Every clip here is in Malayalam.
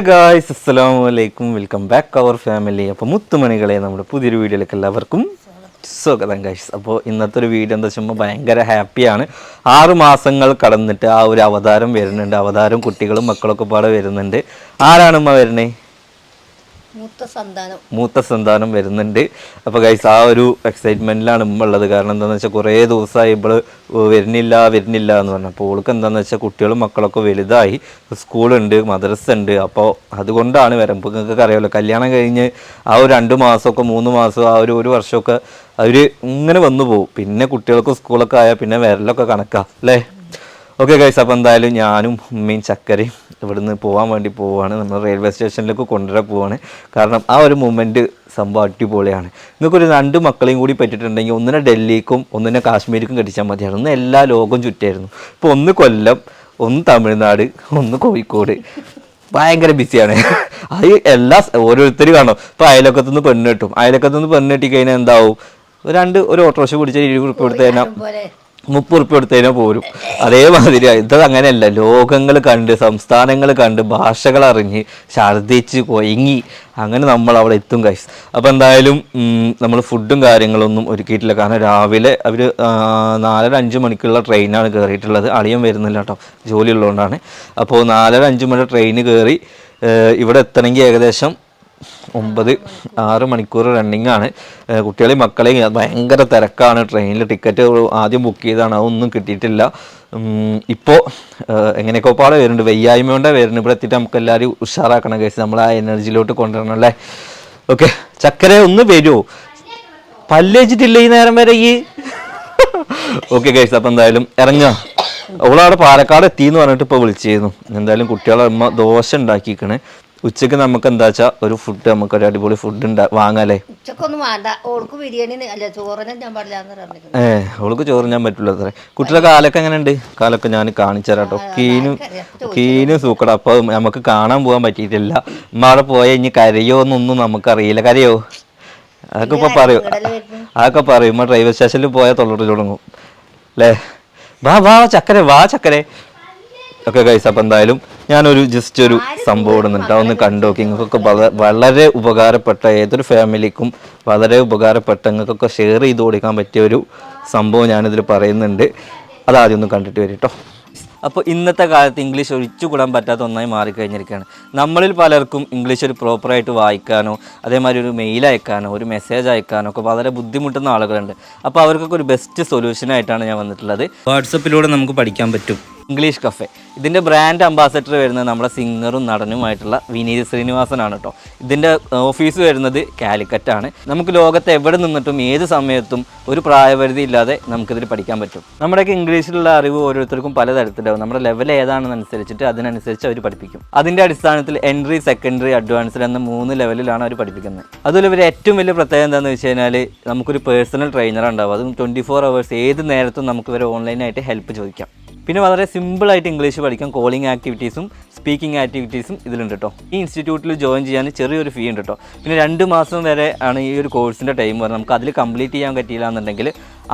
ഗായ്സ് അസ്സലാമു അലൈക്കും വെൽക്കം ബാക്ക് അവർ ഫാമിലി അപ്പോൾ മുത്തുമണികളെ നമ്മുടെ പുതിയൊരു വീഡിയോയിലേക്ക് എല്ലാവർക്കും സ്വാഗതം ഗായ്സ് അപ്പോൾ ഇന്നത്തെ ഒരു വീഡിയോ എന്താ വെച്ചാൽ ഭയങ്കര ഹാപ്പിയാണ് ആറ് മാസങ്ങൾ കടന്നിട്ട് ആ ഒരു അവതാരം വരുന്നുണ്ട്. അവതാരം കുട്ടികളും മക്കളൊക്കെ പാടെ വരുന്നുണ്ട്. ആരാണ് ഉമ്മ വരുന്നേ? മൂത്ത സന്താനം. വരുന്നുണ്ട്. അപ്പോൾ ഗൈസ് ആ ഒരു എക്സൈറ്റ്മെന്റിലാണ് ഉള്ളത്. കാരണം എന്താണെന്ന് വെച്ചാൽ കുറേ ദിവസമായി ഇവൾ വരുന്നില്ല വരുന്നില്ല എന്ന് പറഞ്ഞു. അപ്പോൾ ഓൾക്ക് എന്താണെന്ന് വെച്ചാൽ കുട്ടികളും മക്കളൊക്കെ വലുതായി. സ്കൂളുണ്ട് മദ്രസ ഉണ്ട് അപ്പോൾ അതുകൊണ്ടാണ് വരാം ഇപ്പോൾ നിങ്ങൾക്ക് അറിയാമല്ലോ കല്യാണം കഴിഞ്ഞ് ആ ഒരു രണ്ട് മാസമൊക്കെ മൂന്ന് മാസം ആ ഒരു ഒരു വർഷമൊക്കെ അവർ ഇങ്ങനെ വന്നു പോകും പിന്നെ കുട്ടികൾക്ക് സ്കൂളൊക്കെ ആയാൽ പിന്നെ വരലൊക്കെ കണക്കാ. അല്ലേ? ഓക്കെ ഗൈസ് അപ്പോൾ എന്തായാലും ഞാനും ഉമ്മയും ചക്കരയും ഇവിടുന്ന് പോകാൻ വേണ്ടി പോവുകയാണ് നമ്മൾ റെയിൽവേ സ്റ്റേഷനിലേക്ക് കൊണ്ടുവരാൻ പോവാണ്. കാരണം ആ ഒരു മൂമെന്റ് സംഭവം അടിപൊളിയാണ്. നിങ്ങൾക്കൊരു രണ്ട് മക്കളെയും കൂടി പറ്റിയിട്ടുണ്ടെങ്കിൽ ഒന്നിനെ ഡൽഹിക്കും ഒന്നിനെ കാശ്മീരിക്കും കെട്ടിച്ചാൽ മതിയാണ് ഒന്ന് എല്ലാ ലോകവും ചുറ്റായിരുന്നു ഇപ്പോൾ ഒന്ന് കൊല്ലം ഒന്ന് തമിഴ്നാട് ഒന്ന് കോഴിക്കോട്. ഭയങ്കര ബിസിയാണ് അത് എല്ലാ ഓരോരുത്തർ കാണും. ഇപ്പോൾ അയലക്കത്തുനിന്ന് പെണ്ണ് കിട്ടും. അയലക്കത്തുനിന്ന് പെണ്ണ് കിട്ടി കഴിഞ്ഞാൽ എന്താവും രണ്ട് ഒരു ഓട്ടോറിക്ഷ പിടിച്ച ഇരുപത് കൊടുത്തു കഴിഞ്ഞാൽ മുപ്പത് ഉറുപ്പ്യ എടുത്തതിനെ പോരും. അതേമാതിരി ഇത് അങ്ങനെയല്ല. ലോകങ്ങൾ കണ്ട് സംസ്ഥാനങ്ങൾ കണ്ട് ഭാഷകൾ അറിഞ്ഞ് ഛർദ്ദിച്ച് കൊയങ്ങി അങ്ങനെ നമ്മൾ അവിടെ എത്തും കഴിച്ചു അപ്പോൾ എന്തായാലും നമ്മൾ ഫുഡും കാര്യങ്ങളൊന്നും ഒരുക്കിയിട്ടില്ല. കാരണം രാവിലെ അവർ നാലര അഞ്ച് മണിക്കുള്ള ട്രെയിനാണ് കയറിയിട്ടുള്ളത് അളിയൻ വരുന്നില്ല കേട്ടോ. ജോലി ഉള്ളതുകൊണ്ടാണ്. അപ്പോൾ നാലര അഞ്ച് മണി ട്രെയിന് കയറി ഇവിടെ എത്തണമെങ്കിൽ ഏകദേശം ഒമ്പത് ആറ് മണിക്കൂർ റണ്ണിങ് ആണ്. കുട്ടികളെയും മക്കളെയും ഭയങ്കര തിരക്കാണ്. ട്രെയിനിൽ ടിക്കറ്റ് ആദ്യം ബുക്ക് ചെയ്താണ് അതൊന്നും കിട്ടിയിട്ടില്ല. ഇപ്പോൾ എങ്ങനെയൊക്കെ പാടെ വരുന്നുണ്ട്. വെയ്യായ്മ കൊണ്ടേ വരുന്നുണ്ട് ഇവിടെ എത്തിയിട്ട് നമുക്ക് എല്ലാവരും ഉഷാറാക്കണം കേസ് നമ്മൾ ആ എനർജിയിലോട്ട് കൊണ്ടുവരണം അല്ലേ? ഓക്കെ ചക്കര ഒന്ന് വരുമോ പല്ല് വെച്ചിട്ടില്ല ഈ നേരം വരെ ഈ? ഓക്കെ കേസ് അപ്പം എന്തായാലും ഇറങ്ങുക അവളവിടെ പാലക്കാട് എത്തിയെന്ന് പറഞ്ഞിട്ട് ഇപ്പോൾ വിളിച്ചിരുന്നു. എന്തായാലും കുട്ടികളെ അമ്മ ദോശ ഉണ്ടാക്കിക്കണ് ഉച്ചയ്ക്ക് നമുക്ക് എന്താ വെച്ചാൽ ഒരു ഫുഡ് നമുക്ക് ഒരു അടിപൊളി ഫുഡ് വാങ്ങാലേ വാങ്ങാല്ലേ? ഉച്ചക്കൊന്നും വേണ്ട. ഓൾക്ക് ബിരിയാണി അല്ല ചോറിനെ ഞാൻ പാടില്ല എന്ന് പറഞ്ഞു ഏ അവൾക്ക് ചോറ് ഞാൻ പറ്റില്ല അത്രേ. കുട്ടിയുടെ കാലൊക്കെ എങ്ങനെയുണ്ട്? കാലൊക്കെ ഞാൻ കാണിച്ചു തരാം കേട്ടോ കീനും കീനും സൂക്കട. അപ്പോൾ നമുക്ക് കാണാൻ പോകാൻ പറ്റിയിട്ടില്ല. ഇമ്മാടെ പോയ ഇനി കരയോ എന്നൊന്നും നമുക്കറിയില്ല. കരയോ? അതൊക്കെ ഇപ്പൊ പറയൂ. അതൊക്കെ പറയും. ഡ്രൈവർ സ്റ്റേഷനിൽ പോയാൽ തൊള്ളോട്ട് തുടങ്ങും അല്ലേ വാ വാ ചക്കരെ വാ ചക്കരെ. ഒക്കെ കഴിച്ച അപ്പം എന്തായാലും ഞാനൊരു ജസ്റ്റ് ഒരു സംഭവം ഇടുന്നുണ്ട്. ഒന്ന് കണ്ടോക്കി നിങ്ങൾക്കൊക്കെ വളരെ ഉപകാരപ്പെട്ട ഏതൊരു ഫാമിലിക്കും വളരെ ഉപകാരപ്പെട്ട നിങ്ങൾക്കൊക്കെ ഷെയർ ചെയ്ത് കൊടുക്കാൻ പറ്റിയ ഒരു സംഭവം ഞാനിതിൽ പറയുന്നുണ്ട്. അതാദ്യം ഒന്ന് കണ്ടിട്ട് വരും കേട്ടോ അപ്പോൾ ഇന്നത്തെ കാലത്ത് ഇംഗ്ലീഷ് ഒഴിച്ചുകൂടാൻ പറ്റാത്ത ഒന്നായി മാറിക്കഴിഞ്ഞിരിക്കുകയാണ്. നമ്മളിൽ പലർക്കും ഇംഗ്ലീഷ് ഒരു പ്രോപ്പറായിട്ട് വായിക്കാനോ അതേമാതിരി ഒരു മെയിൽ അയക്കാനോ ഒരു മെസ്സേജ് അയക്കാനോ ഒക്കെ വളരെ ബുദ്ധിമുട്ടുന്ന ആളുകളുണ്ട്. അപ്പോൾ അവർക്കൊക്കെ ഒരു ബെസ്റ്റ് സൊല്യൂഷനായിട്ടാണ് ഞാൻ വന്നിട്ടുള്ളത്. വാട്സപ്പിലൂടെ നമുക്ക് പഠിക്കാൻ പറ്റും. ഇംഗ്ലീഷ് കഫേ ഇതിന്റെ ബ്രാൻഡ് അംബാസഡർ വരുന്നത് നമ്മുടെ സിംഗറും നടനുമായിട്ടുള്ള വിനീത് ശ്രീനിവാസനാണ് കേട്ടോ ഇതിന്റെ ഓഫീസ് വരുന്നത് കാലിക്കറ്റാണ്. നമുക്ക് ലോകത്ത് എവിടെ നിന്നിട്ടും ഏത് സമയത്തും ഒരു പ്രായപരിധി ഇല്ലാതെ നമുക്കിതിൽ പഠിക്കാൻ പറ്റും. നമ്മുടെയൊക്കെ ഇംഗ്ലീഷിലുള്ള അറിവ് ഓരോരുത്തർക്കും പലതരത്തിലാവും നമ്മുടെ ലെവൽ ഏതാണെന്നനുസരിച്ചിട്ട് അതിനനുസരിച്ച് അവർ പഠിപ്പിക്കും. അതിന്റെ അടിസ്ഥാനത്തിൽ എൻട്രി സെക്കൻഡറി അഡ്വാൻസ്ഡ് എന്ന മൂന്ന് ലെവലിലാണ് അവർ പഠിപ്പിക്കുന്നത്. അതുപോലെ ഇവർ ഏറ്റവും വലിയ പ്രത്യേകത എന്താണെന്ന് വെച്ച് കഴിഞ്ഞാൽ നമുക്കൊരു പേഴ്സണൽ ട്രെയിനർ ഉണ്ടാവും. അതും ട്വന്റി ഫോർ അവേഴ്സ് ഏത് നേരത്തും നമുക്ക് ഇവരെ ഓൺലൈനായിട്ട് ഹെൽപ്പ് ചോദിക്കാം. പിന്നെ വളരെ സിമ്പിളായിട്ട് ഇംഗ്ലീഷ് പഠിക്കാം. കോളിംഗ് ആക്ടിവിറ്റീസും സ്പീക്കിംഗ് ആക്ടിവിറ്റീസും ഇതിലുണ്ട് കേട്ടോ ഈ ഇൻസ്റ്റിറ്റ്യൂട്ടിൽ ജോയിൻ ചെയ്യാൻ ചെറിയൊരു ഫീ ഉണ്ട് കേട്ടോ പിന്നെ രണ്ട് മാസം വരെ ആണ് ഈ ഒരു കോഴ്സിന്റെ ടൈം വരുന്നത്. നമുക്ക് അതിൽ കംപ്ലീറ്റ് ചെയ്യാൻ പറ്റിയില്ല എന്നുണ്ടെങ്കിൽ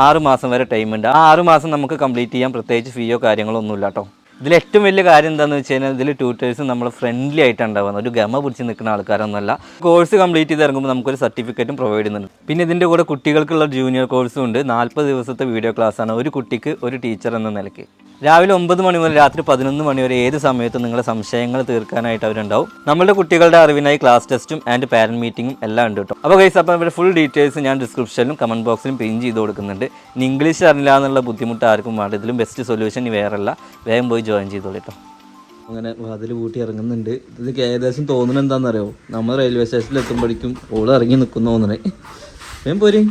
ആറ് മാസം വരെ ടൈം ഉണ്ട്. ആ ആറ് മാസം നമുക്ക് കംപ്ലീറ്റ് ചെയ്യാൻ പ്രത്യേകിച്ച് ഫീയോ കാര്യങ്ങളോ ഒന്നുമില്ല കേട്ടോ ഇതിൽ ഏറ്റവും വലിയ കാര്യം എന്താണെന്ന് വെച്ച് കഴിഞ്ഞാൽ ഇതിൽ ട്യൂട്ടേഴ്സ് നമ്മൾ ഫ്രണ്ട്ലി ആയിട്ടാണ് ഉണ്ടാവുന്നത് ഒരു ഗമ പിടിച്ച് നിൽക്കുന്ന ആൾക്കാരൊന്നുമല്ല. കോഴ്സ് കംപ്ലീറ്റ് ചെയ്ത് ഇറങ്ങുമ്പോൾ നമുക്കൊരു സർട്ടിഫിക്കറ്റും പ്രൊവൈഡ് ചെയ്യുന്നുണ്ട്. പിന്നെ ഇതിന്റെ കൂടെ കുട്ടികൾക്കുള്ള ജൂനിയർ കോഴ്സും ഉണ്ട്. നാൽപ്പത് ദിവസത്തെ വീഡിയോ ക്ലാസ്സാണ് ഒരു കുട്ടിക്ക് ഒരു ടീച്ചർ എന്ന നിലയ്ക്ക്. രാവിലെ ഒമ്പത് മണി മുതൽ രാത്രി പതിനൊന്ന് മണി വരെ ഏത് സമയത്തും നിങ്ങളുടെ സംശയങ്ങൾ തീർക്കാനായിട്ട് അവരുണ്ടാവും. നമ്മുടെ കുട്ടികളുടെ അറിവിനായി ക്ലാസ് ടെസ്റ്റും ആൻഡ് പാരന്റ് മീറ്റിംഗും എല്ലാം ഉണ്ട് കേട്ടോ. അപ്പോൾ ഗൈസ് അപ്പോൾ ഇവിടെ ഫുൾ ഡീറ്റെയിൽസ് ഞാൻ ഡിസ്ക്രിപ്ഷനിലും കമന്റ് ബോക്സിലും പിൻ ചെയ്ത് കൊടുക്കുന്നുണ്ട്. ഇനി ഇംഗ്ലീഷ് അറിയില്ല എന്നുള്ള ബുദ്ധിമുട്ട് ആർക്കും വേണ്ട. ഇതിലും ബെസ്റ്റ് സൊല്യൂഷൻ ഇനി വേറല്ല. വേഗം പോയി ജോയിൻ ചെയ്തോളൂ കേട്ടോ. അങ്ങനെ വാതിൽ കൂട്ടി ഇറങ്ങുന്നുണ്ട്. ഇത് ഏകദേശം തോന്നുന്നത് എന്താണെന്നറിയോ? നമ്മൾ റെയിൽവേ സ്റ്റേഷനിൽ എത്തുമ്പോഴേക്കും ഓൾ ഇറങ്ങി നിൽക്കുന്നു തോന്നണേ. വേഗം പോരെ.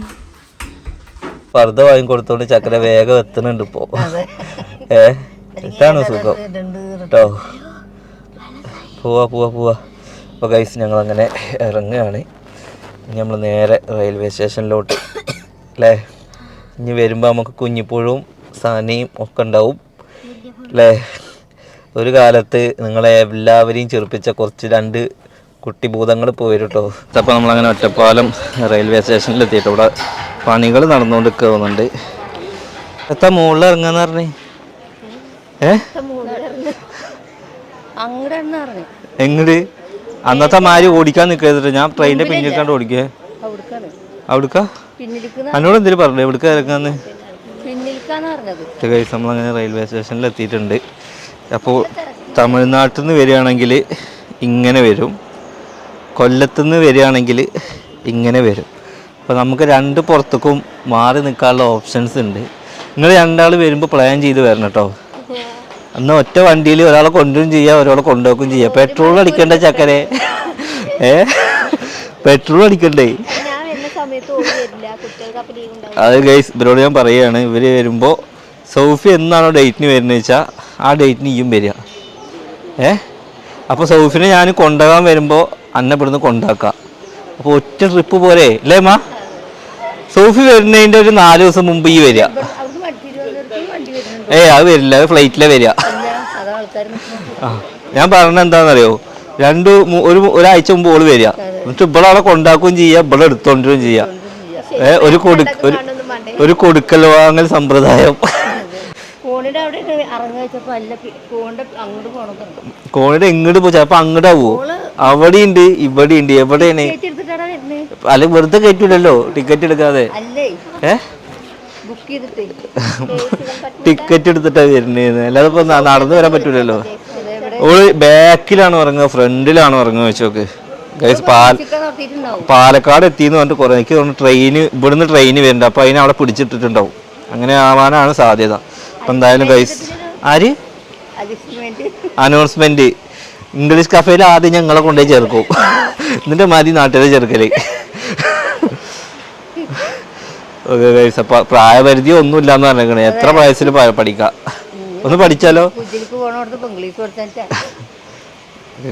പർദ്ദ വാങ്ങി കൊടുത്തോണ്ട് ചക്കര വേഗം എത്തുന്നുണ്ട് ഇപ്പോ. ഏ? ഇതാണ് സുഖം? കേട്ടോ പോവാ പോവാ പോവാ. അപ്പോൾ ഗൈസ് ഞങ്ങൾ അങ്ങനെ ഇറങ്ങുകയാണ് ഇനി നമ്മൾ നേരെ റെയിൽവേ സ്റ്റേഷനിലോട്ട് അല്ലേ ഇനി വരുമ്പോൾ നമുക്ക് കുഞ്ഞിപ്പുഴവും സാനിയും ഒക്കെ ഉണ്ടാവും. അല്ലേ ഒരു കാലത്ത് നിങ്ങളെ എല്ലാവരെയും ചെറുപ്പിച്ച കുറച്ച് രണ്ട് കുട്ടി ഭൂതങ്ങൾ പോയി കേട്ടോ അപ്പോൾ നമ്മളങ്ങനെ ഒറ്റപ്പാലം റെയിൽവേ സ്റ്റേഷനിൽ എത്തിയിട്ട് ഇവിടെ പണികൾ നടന്നുകൊണ്ട് കയറുന്നുണ്ട് എത്താ മുകളിൽ ഇറങ്ങാന്ന് പറഞ്ഞു? എങ്ങട്? അന്നത്തെ മാരി ഓടിക്കാൻ നിക്കരുത് ഞാൻ ട്രെയിനിന്റെ പിന്നിലേക്കാണ്ട് ഓടിക്കേ. അവിടുക്കാണ്. അവിടുക്ക? എന്നോട് എന്തെങ്കിലും പറഞ്ഞു? എവിടുക്ക കഴിച്ച് നമ്മളങ്ങനെ റെയിൽവേ സ്റ്റേഷനിൽ എത്തിയിട്ടുണ്ട്. അപ്പോൾ തമിഴ്നാട്ടിൽ നിന്ന് വരികയാണെങ്കിൽ ഇങ്ങനെ വരും. കൊല്ലത്തു നിന്ന് വരികയാണെങ്കിൽ ഇങ്ങനെ വരും. അപ്പോൾ നമുക്ക് രണ്ട് പുറത്തേക്കും മാറി നിൽക്കാനുള്ള ഓപ്ഷൻസ് ഉണ്ട്. നിങ്ങൾ രണ്ടാൾ വരുമ്പോൾ പ്ലാൻ ചെയ്ത് വരണം കേട്ടോ അന്ന് ഒറ്റ വണ്ടിയിൽ ഒരാളെ കൊണ്ടും ചെയ്യാം ഒരാളെ കൊണ്ടുപോക്കും ചെയ്യാം. പെട്രോൾ അടിക്കണ്ട ചക്കരെ? ഏ? പെട്രോൾ അടിക്കണ്ടേ? അത് ഗൈസ് ഇവരോട് ഞാൻ പറയുകയാണ് ഇവർ വരുമ്പോ സൗഫി എന്നാണോ ഡേറ്റിന് വരുന്നത് വെച്ചാൽ ആ ഡേറ്റിന് ഇയും വരിക. ഏ? അപ്പോൾ സൗഫിനെ ഞാൻ കൊണ്ടുപോകാൻ വരുമ്പോ അന്നെ ഇവിടുന്ന് കൊണ്ടാക്കാം. അപ്പോൾ ഒറ്റ ട്രിപ്പ് പോരെ അല്ലേ മാ സൗഫി വരുന്നതിന്റെ ഒരു നാല് ദിവസം മുമ്പ് ഈ വരിക അവിടുന്ന് വണ്ടി തിരുവനന്തപുരത്ത് വണ്ടി വരുന്നുണ്ട് ഏ അത് വരില്ല അത് ഫ്ലൈറ്റിലെ വരിക. ഞാൻ പറഞ്ഞ എന്താണെന്നറിയോ? രണ്ടു ഒരു ഒരാഴ്ച മുമ്പ് ഓൾ വരിക. എന്നിട്ട് ഇവിടെ അവിടെ കൊണ്ടാക്കുകയും ചെയ്യുക ഇവിടെ എടുത്തോണ്ടിരും ചെയ്യുക ഏ ഒരു കൊടു ഒരു കൊടുക്കൽ വാങ്ങൽ സമ്പ്രദായം. കോണിടെ കോണിയുടെ എങ്ങോട്ട് പോ ചിലപ്പോ അങ്ങോട്ട് ആവോ അവിടെ ഉണ്ട് ഇവിടെ ഉണ്ട് എവിടെയാണ് അല്ലെ വെറുതെ കയറ്റൂലല്ലോ ടിക്കറ്റ് എടുക്കാതെ. അല്ലേ? ഏ? ബുക്ക് ചെയ്തിട്ട് ടിക്കറ്റ് എടുത്തിട്ടാ വരുന്നത് അല്ലാതെ ഇപ്പൊ നടന്നു വരാൻ പറ്റൂലല്ലോ. ഓൾ ബാക്കിലാണ് ഉറങ്ങുക ഫ്രണ്ടിലാണ് ഉറങ്ങുക വെച്ചോക്ക്. ഗൈസ് പാൽ പാലക്കാട് എത്തിയെന്ന് പറഞ്ഞിട്ട് കുറെ എനിക്ക് തോന്നുന്നു ട്രെയിന് ഇവിടുന്ന് ട്രെയിന് വരുന്നുണ്ട്. അപ്പൊ അതിനെ അവിടെ പിടിച്ചിട്ടിട്ടുണ്ടാവും. അങ്ങനെ ആവാനാണ് സാധ്യത. അപ്പൊ എന്തായാലും ഗൈസ് ആര്? അനൗൺസ്മെന്റ് ഇംഗ്ലീഷ് കഫേയിൽ ആദ്യം ഞങ്ങളെ കൊണ്ടുപോയി ചേർക്കും. എന്നിട്ട് മതി നാട്ടിലെ അപ്പൊ പ്രായപരിധി ഒന്നും ഇല്ലാന്ന് പറഞ്ഞേക്കണേ എത്ര വയസ്സിൽ പഠിക്കാം? ഒന്ന് പഠിച്ചാലോ?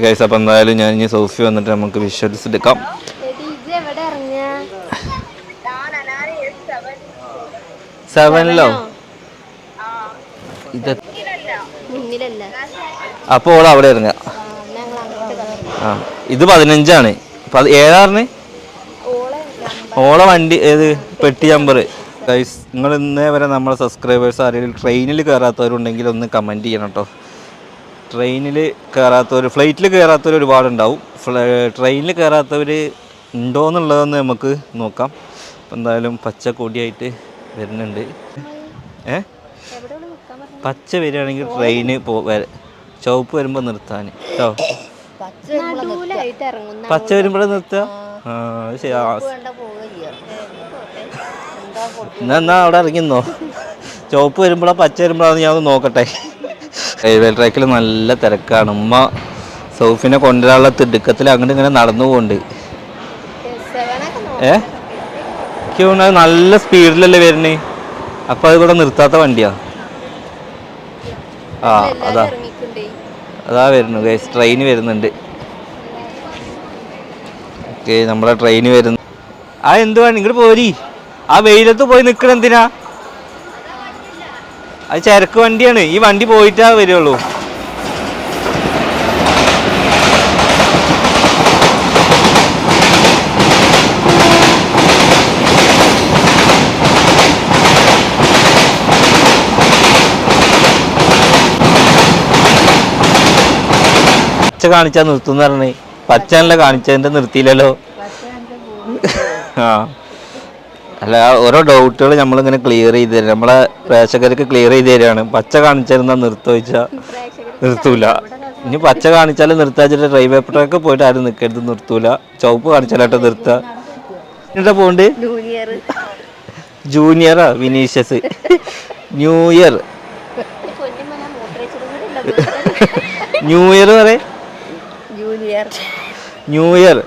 ഗൈസ് അപ്പൊ എന്തായാലും ഞാൻ ഇനി സോഫി വന്നിട്ട് നമുക്ക് വിഷ്വൽസ് എടുക്കാം. സെവനിലോ ഇത് അപ്പോൾ അവിടെ ഇറങ്ങുക അങ്ങോട്ട് ആ ഇത് പതിനഞ്ചാണ്. പത് ഏഴാറിന്? ഓളെ വണ്ടി ഏത് പെട്ടി നമ്പർ ഗൈസ് നിങ്ങൾ ഇന്നേ വരെ നമ്മളെ സബ്സ്ക്രൈബേഴ്സ് ആരെങ്കിലും ട്രെയിനിൽ കയറാത്തവരുണ്ടെങ്കിൽ ഒന്ന് കമന്റ് ചെയ്യണം കേട്ടോ ട്രെയിനിൽ കയറാത്തവർ ഫ്ലൈറ്റിൽ കയറാത്തവർ ഒരുപാടുണ്ടാവും. ട്രെയിനിൽ കയറാത്തവർ ഉണ്ടോ എന്നുള്ളതൊന്ന് നമുക്ക് നോക്കാം. അപ്പം എന്തായാലും പച്ച കൊടിയായിട്ട് വരുന്നുണ്ട്. ഏ? പച്ച വരികയാണെങ്കിൽ ട്രെയിന് പോ വര- ചുവപ്പ് വരുമ്പോൾ നിർത്താൻ കേട്ടോ പച്ച നടുവിലായിട്ട് ഇറങ്ങുന്ന പച്ച വരുമ്പോഴേ നിർത്തുക എന്നാ എന്നാ അവിടെ ഇറങ്ങിന്നോ? ചുവപ്പ് വരുമ്പോഴാ പച്ച വരുമ്പോഴാന്ന് ഞാൻ ഒന്ന് നോക്കട്ടെ. റെയിൽവേ ട്രാക്കിൽ നല്ല തിരക്കാണ്. ഉമ്മ സൗഫിനെ കൊണ്ടുവരാനുള്ള തിടുക്കത്തിൽ അങ്ങോട്ട് ഇങ്ങനെ നടന്നു പോകുന്നുണ്ട് ഏ? എനിക്ക് നല്ല സ്പീഡിലല്ലേ വരുന്നേ. അപ്പൊ അത് ഇവിടെ നിർത്താത്ത വണ്ടിയാ. ആ അതാ. അതാ വരുന്നു ഗൈസ് ട്രെയിൻ വരുന്നുണ്ട്. നമ്മളെ ട്രെയിൻ വരുന്നു. ആ എന്ത് വേണം? ഇങ്ങോട്ട് പോരി. ആ വെയിലത്ത് പോയി നിൽക്കണ എന്തിനാ? അത് ചരക്ക് വണ്ടിയാണ്. ഈ വണ്ടി പോയിട്ടാ വരുള്ളൂ. കാണിച്ചാ നിർത്തുന്ന പറഞ്ഞേ. പച്ചനല്ല കാണിച്ചതിന്റെ നിർത്തിയില്ലല്ലോ? ആ. അല്ല ഓരോ ഡൗട്ടുകൾ നമ്മളിങ്ങനെ ക്ലിയർ ചെയ്ത് തരും. നമ്മളെ പ്രേക്ഷകർക്ക് ക്ലിയർ ചെയ്ത് തരികയാണ് പച്ച കാണിച്ചിരുന്ന നിർത്തുക വെച്ചാൽ നിർത്തൂല. ഇനി പച്ച കാണിച്ചാൽ നിർത്താച്ചിട്ട് ഡ്രൈവ് പേപ്പറൊക്കെ പോയിട്ട് ആരും നിൽക്കരുത് നിർത്തൂല. ചുവപ്പ് കാണിച്ചാലോട്ടെ നിർത്തുക എന്നിട്ടാ പോണ്ട് ജൂനിയറാ Vinicius new year new year പറയേ. ജൂനിയർ ന്യൂ ഇയർ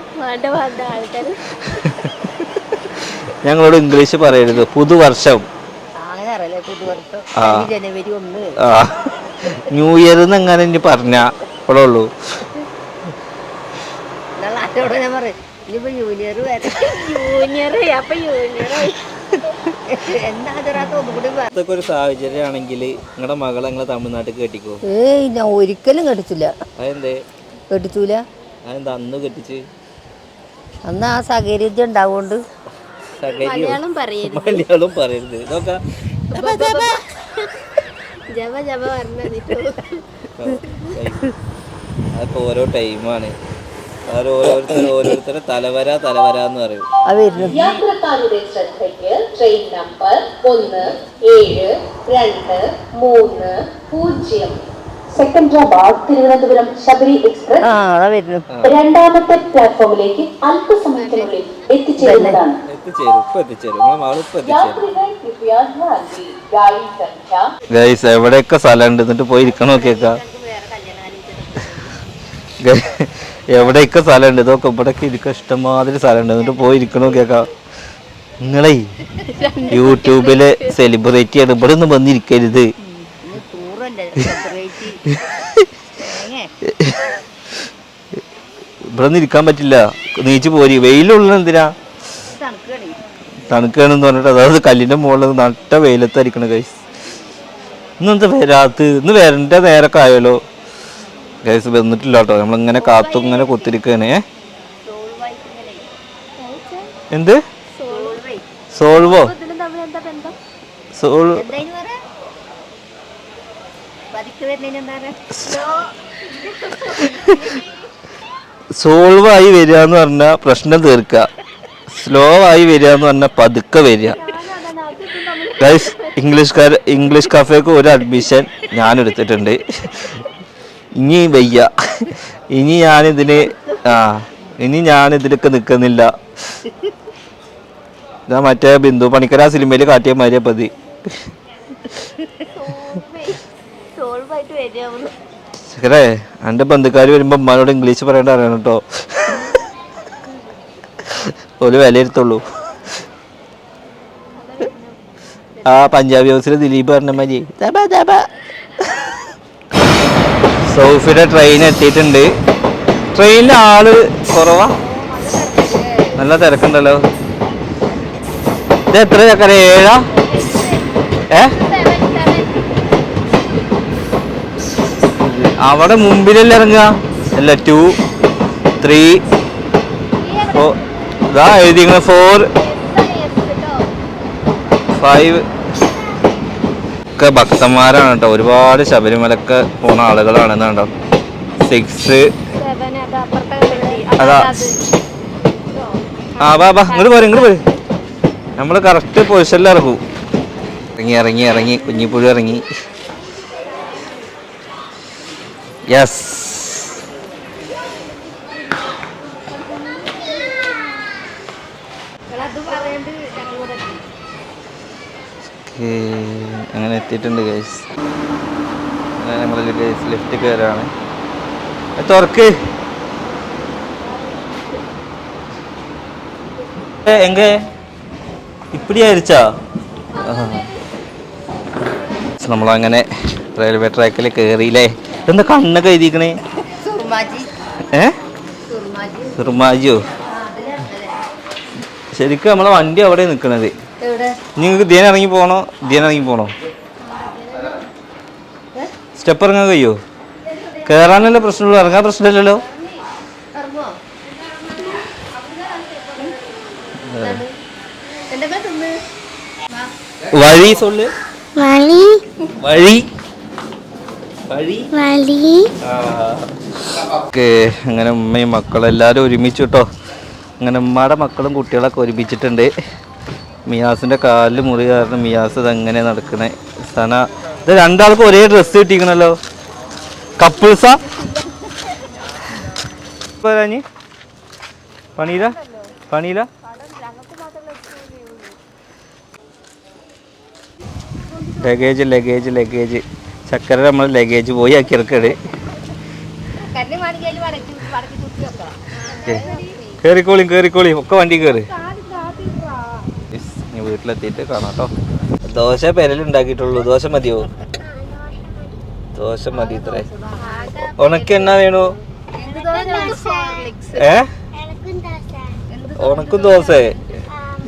ഞങ്ങളോട് ഇംഗ്ലീഷ് പറയരുത്. പുതുവർഷം. ന്യൂ ഇയർ എന്ന് എങ്ങനെ ഇനി പറഞ്ഞ? ഇവിടെ ഉള്ളൂ. ഒരു സാഹചര്യം ആണെങ്കിൽ നിങ്ങളുടെ മകളെ നിങ്ങളെ തമിഴ്നാട്ടിൽ കെട്ടിക്കോ? ഏയ് ഞാൻ ഒരിക്കലും കെട്ടിച്ചില്ല. അതെന്തേ? കെട്ടിച്ചൂല? അതെന്താ അന്ന് കെട്ടിച്ച്? അന്ന് ആ സഹകരിച്ച ഉണ്ടാവുകൊണ്ട്. മലയാളം പറയരുത്. മലയാളം പറയരുത്. ഇതൊക്കെ ജപ ജപ അതൊക്കെ ഓരോ ടൈമാണ് ഓരോരുത്തർ ഓരോരുത്തരുടെ തലവര തലവര എന്ന് പറയും. യാത്രക്കാരുടെ ശ്രദ്ധയ്ക്ക് ട്രെയിൻ നമ്പർ ഒന്ന് ഏഴ് രണ്ട് മൂന്ന് പൂജ്യം. സെക്കൻഡറാബാദ് തിരുവനന്തപുരം ശബരി എക്സ്പ്രസ് രണ്ടാമത്തെ പ്ലാറ്റ്ഫോമിലേക്ക് അല്പസമയത്തിനുള്ളിൽ എത്തിച്ചേരുന്നതാണ് ഗൈസ് എവിടെയൊക്കെ സ്ഥലമുണ്ട് എന്നിട്ട് പോയി ഇരിക്കണം നോക്കിയേക്കാ എവിടെയൊക്കെ സ്ഥലമുണ്ട് ഇതൊക്കെ ഇവിടെയൊക്കെ ഇരിക്കാൻ ഇഷ്ടമാതിരി സ്ഥലമുണ്ട് എന്നിട്ട് പോയി ഇരിക്കണം നോക്കിയേക്കാ നിങ്ങളെ യൂട്യൂബിൽ സെലിബ്രിറ്റി ആണ് ഇവിടെ ഒന്നും വന്നിരിക്കരുത് ഇവിടെ നിൽക്കാൻ ഇരിക്കാൻ പറ്റില്ല. നീച്ച് പോരി. വെയിലുള്ള എന്തിനാ? തണുക്കാണ് തണുക്കുകയാണെന്ന് പറഞ്ഞിട്ട് അതായത് കല്ലിന്റെ മുകളിൽ നട്ട വെയിലത്തായിരിക്കണ ഗൈസ് ഇന്നെന്താ വരാത്ത് ഇന്ന് വരണ്ട നേരൊക്കെ ആയാലോ ഗൈസ് വന്നിട്ടില്ല കേട്ടോ നമ്മളിങ്ങനെ കാത്തു ഇങ്ങനെ കുത്തിരിക്കണേ എന്ത്? സോൾവോ? സോൾ എന്തായാലും പറ പതുക്കെ വരുന്നതിന് എന്താ പറയാ സോൾവ് ആയി വരിക എന്ന് പറഞ്ഞാൽ പ്രശ്നം തീർക്കുക സ്ലോ ആയി വരിക എന്ന് പറഞ്ഞാൽ പതുക്കെ വരിക. ഗൈസ് ഇംഗ്ലീഷ് ഇംഗ്ലീഷ് കഫേക്ക് ഒരു അഡ്മിഷൻ ഞാൻ എടുത്തിട്ടുണ്ട് ഇനി വയ്യ. ഇനി ഞാനിതിന് ആ ഇനി ഞാൻ ഇതിലൊക്കെ നിൽക്കുന്നില്ല. ഇതാ മറ്റേ ബിന്ദു പണിക്കര സിനിമയിൽ കാട്ടിയ മാതിരിയാ പതി. സോൾവ് ആയിട്ട് വരിക ശരേ എന്റെ ബന്ധുക്കാർ വരുമ്പോൾ ഉമ്മാനോട് ഇംഗ്ലീഷ് പറയേണ്ട അറിയണം കേട്ടോ. ഒരു വിലയിരുത്തുള്ളൂ ആ പഞ്ചാബി ഹൗസിൽ ദിലീപ് പറഞ്ഞ മതി. സൗഫിയുടെ ട്രെയിൻ എത്തിയിട്ടുണ്ട്. ട്രെയിനിൽ ആൾ കുറവാ. നല്ല തിരക്കുണ്ടല്ലോ. ഇത് എത്ര ചക്കര? ഏഴാ? ഏ? അവിടെ മുമ്പിലല്ലേ ഇറങ്ങുക? അല്ല ടു ത്രീ ഓ ഇതാ എഴുതി ഫോർ ഫൈവ് ഒക്കെ ഭക്തന്മാരാണ് കേട്ടോ. ഒരുപാട് ശബരിമലക്ക് പോണ ആളുകളാണ് കേട്ടോ സിക്സ് അതാ. ആ ബാ ബാ ഇങ്ങോട്ട് പോരെ ഇങ്ങോട്ട് പോരെ. നമ്മൾ കറക്റ്റ് പൊസിഷനിൽ ഇറങ്ങും. ഇറങ്ങി ഇറങ്ങി ഇറങ്ങി. കുഞ്ഞിപ്പുഴ ഇറങ്ങി. യെസ് അങ്ങനെ എത്തിയിട്ടുണ്ട് ഗൈസ് ഞങ്ങളൊരു ഗൈസ് ലിഫ്റ്റ് കയറാണ്. തുറക്ക്. എങ്ക? ഇപ്പിടി അരിച്ചാ നമ്മളങ്ങനെ റെയിൽവേ ട്രാക്കിൽ കയറിയില്ലേ? എന്താ കണ്ണൊക്കെ എഴുതിക്കണേ സുർമാജി. ഏ? ശരിക്കും നമ്മളെ വണ്ടി അവിടെ നിൽക്കണത്. എവിടെ? നിങ്ങൾക്ക് ധ്യാനം ഇറങ്ങി പോകണോ? ധ്യാനം ഇറങ്ങി പോകണോ? സ്റ്റെപ്പ് ഇറങ്ങാൻ കഴിയോ? കയറാനല്ലേ പ്രശ്നമുള്ളൂ? ഇറങ്ങാൻ പ്രശ്നമില്ലല്ലോ? വഴി സൊല്ല്? വഴി? വഴി? അങ്ങനെ ഉമ്മയും മക്കളും എല്ലാവരും ഒരുമിച്ച് കേട്ടോ അങ്ങനെ ഉമ്മയുടെ മക്കളും കുട്ടികളൊക്കെ ഒരുമിച്ചിട്ടുണ്ട്. മിയാസിന്റെ കാലിൽ മുറി കാരണം മിയാസ് ഇതെങ്ങനെ നടക്കണേ? സന ഇത് രണ്ടാൾക്കും ഒരേ ഡ്രസ്സ് കിട്ടിക്കണല്ലോ. കപ്പിൾസ പണിയില? പണിയില? ലഗേജ് ലഗേജ് ലഗേജ് ചക്കര നമ്മൾ ലഗേജ് പോയി ആക്കി ഇറക്കട് കേറിക്കോളിയും കേറിക്കോളിയും ഒക്കെ വണ്ടി കയറി ഇനി വീട്ടിലെത്തിയിട്ട് കാണാം കേട്ടോ ദോശ പെരലുണ്ടാക്കിയിട്ടുള്ളൂ ദോശ മതിയോ? ദോശ മതി ഇത്രേ. ഉണക്ക് എന്നാ വേണു? ഏ? ഉണക്കും ദോശ.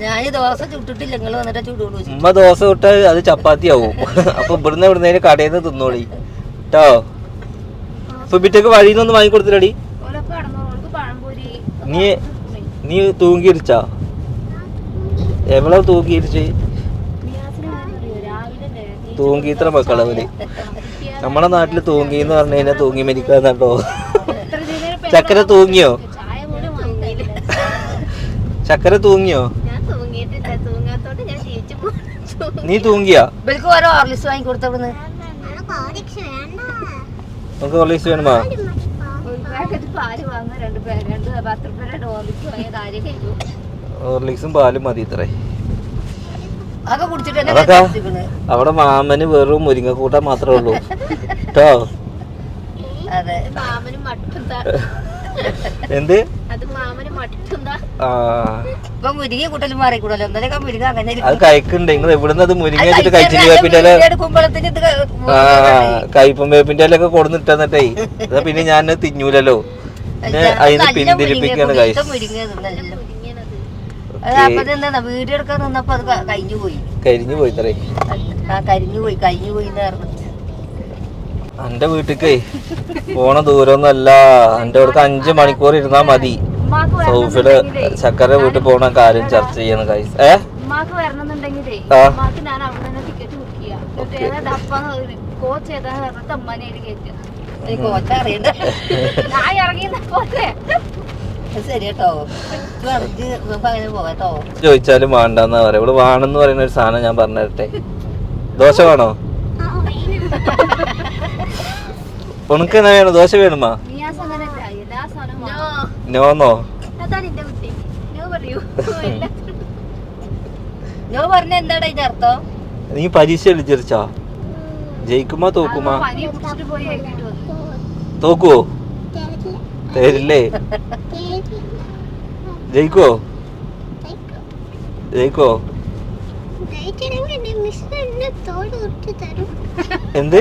ഞാൻ ദോശ ചുട്ടിട്ടില്ല. നിങ്ങൾ വന്നിട്ട് ഉമ്മ ദോശ വിട്ടാൽ അത് ചപ്പാത്തി ആവും അപ്പൊ ഇവിടുന്ന് ഇവിടുന്ന് കടയിൽ നിന്ന് തിന്നോളി. കേട്ടോ സുബിറ്റക്ക് ബിറ്റക്ക് വഴിയിൽ നിന്നൊന്ന് വാങ്ങിക്കൊടുത്തില്ലടി? നീ നീ തൂങ്ങിയിരിച്ചാ? എവളെ തൂങ്ങിയിരിച്ച്? തൂങ്ങിത്ര മക്കളവര് നമ്മുടെ നാട്ടിൽ തൂങ്ങി എന്ന് പറഞ്ഞു കഴിഞ്ഞാൽ തൂങ്ങി മരിക്കാന്നാട്ടോ. ചക്കര തൂങ്ങിയോ? ചക്കര തൂങ്ങിയോ ഞാൻ തൂങ്ങിയിട്ടില്ല തൂങ്ങാത്തോണ്ട് ഞാൻ ജീവിച്ചു പോകും നീ തൂങ്ങിയാ? ഇവർക്ക് ഓരോ ഓർലിസ് വാങ്ങി കൊടുത്തവിടുന്ന്. നമുക്ക് ഹോർലിക്സ് വേണമാ? ഹോർലിക്സും പാലും മതി ഇത്രേ. അതൊക്കെ. അവിടെ മാമന് വെറും മുരിങ്ങക്കൂട്ട മാത്രമേ ഉള്ളൂ. കേട്ടോ? എന്ത്? അത് മുരിങ്ങ അങ്ങനെ അത് മുരിങ്ങ വെച്ചിട്ട് കഴിച്ചിട്ട് വേപ്പിന്റെ കയ്പം വേപ്പിന്റെ ഇലൊക്കെ കൊടുന്നിട്ടെന്നിട്ടേ. അതാ പിന്നെ ഞാൻ തിന്നൂലല്ലോ. പിന്നെ അതിന് പിന്തിരിപ്പിക്കാണ് അത് അപ്പൊ എന്താ വീഡിയോ എടുക്കാൻ നിന്നപ്പോ അത് ക- കഴിഞ്ഞു പോയി. കരിഞ്ഞു പോയി ഇത്രേ. ആ കരിഞ്ഞു പോയി കഴിഞ്ഞു പോയി എന്ന് എന്റെ വീട്ടിക്കേ പോണ ദൂരമൊന്നുമല്ല എന്റെ അടുത്ത് അഞ്ചു മണിക്കൂർ ഇരുന്നാ മതി. സൗഫിയുടെ ചക്കര വീട്ടിൽ പോണ കാര്യം ചർച്ച ചെയ്യണം കൈസ് ഏ? ചോദിച്ചാലും വേണ്ടെന്നാ പറയാ. ഇവിടെ വേണമെന്ന് പറയുന്ന ഒരു സാധനം ഞാൻ പറഞ്ഞരട്ടെ. ദോശ വേണോ? ഉണക്ക് എന്നാ വേണം? ദോശ വേണമാ നിയാസ് അങ്ങനെ എല്ലാ സാധനവും നോന്നോ അതാണ് എന്റെ കുട്ടി. ഞാൻ പറയൂ. ഞാൻ പറഞ്ഞ എന്താടാ ഇതിന്റെ അർത്ഥം? നീ പരീക്ഷ എഴുതിച്ചാ ജയിക്കുമാ തോക്കുമാ? തോക്കുവോ തരില്ലേ? ജയിക്കോ ജയിക്കോ എന്ത്?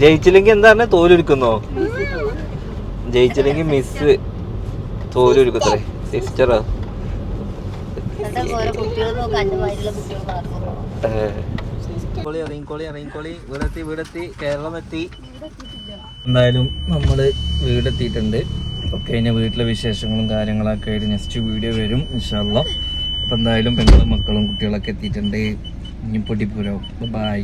ജയിച്ചില്ലെങ്കി എന്താണ് തോലൊരുക്കുന്നോ ജയിച്ചില്ലെങ്കി മിസ് തോലൊരുക്കത്രേ സിസ്റ്ററാ വീടെത്തി വീടെത്തി കേരളം എത്തി എന്തായാലും നമ്മൾ വീടെത്തിയിട്ടുണ്ട്. ഒക്കെ കഴിഞ്ഞാൽ വീട്ടിലെ വിശേഷങ്ങളും കാര്യങ്ങളൊക്കെ ആയിട്ട് നെക്സ്റ്റ് വീഡിയോ വരും ഇൻഷാല്ല അപ്പം എന്തായാലും പെങ്ങളും മക്കളും കുട്ടികളൊക്കെ എത്തിയിട്ടുണ്ട്. ഇനി പൊട്ടിപ്പോരോ. ബൈ